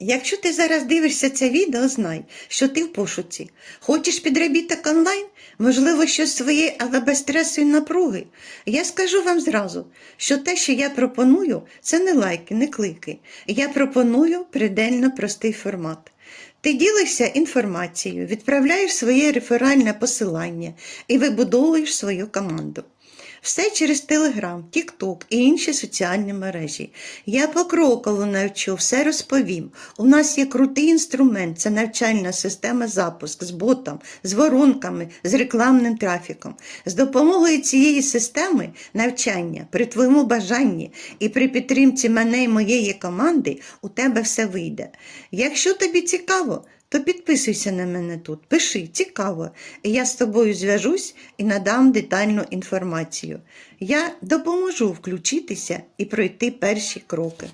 Якщо ти зараз дивишся це відео, знай, що ти в пошуці. Хочеш підробіток онлайн? Можливо, щось своє, але без стресу і напруги. Я скажу вам зразу, що те, що я пропоную, це не лайки, не клики. Я пропоную предельно простий формат. Ти ділишся інформацією, відправляєш своє реферальне посилання і вибудовуєш свою команду. Все через Телеграм, Тікток і інші соціальні мережі. Я покроково навчу, все розповім. У нас є крутий інструмент, це навчальна система запуск з ботом, з воронками, з рекламним трафіком. З допомогою цієї системи навчання при твоєму бажанні і при підтримці мене і моєї команди у тебе все вийде. Якщо тобі цікаво, то підписуйся на мене тут, пиши, цікаво, і я з тобою зв'яжусь і надам детальну інформацію. Я допоможу включитися і пройти перші кроки.